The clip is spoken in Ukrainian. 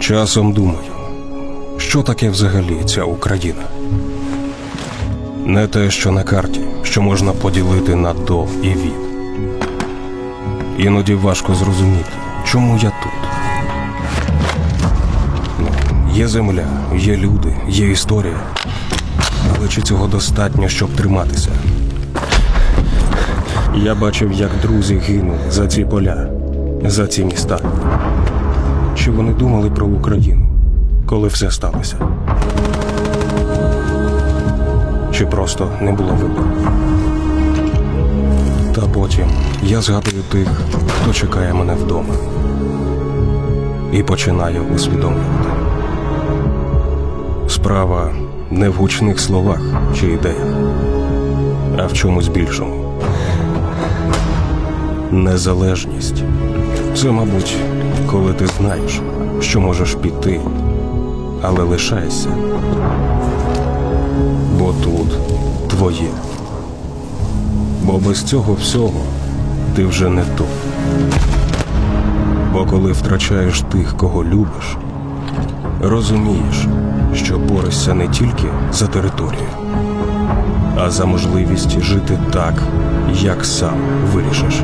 Часом думаю, що таке взагалі ця Україна? Не те, що на карті, що можна поділити на до і від. Іноді важко зрозуміти, чому я тут. Є земля, є люди, є історія. Але чи цього достатньо, щоб триматися? Я бачив, як друзі гинули за ці поля, за ці міста. Чи вони думали про Україну, коли все сталося? Чи просто не було вибору? Та потім я згадую тих, хто чекає мене вдома, і починаю усвідомлювати. Справа не в гучних словах чи ідеях, а в чомусь більшому. Незалежність це, мабуть, коли ти знаєш, що можеш піти, але лишаєшся. Бо тут твоє. Бо без цього всього ти вже не тут. Бо коли втрачаєш тих, кого любиш, розумієш, що борешся не тільки за територію, а за можливість жити так, як сам вирішиш.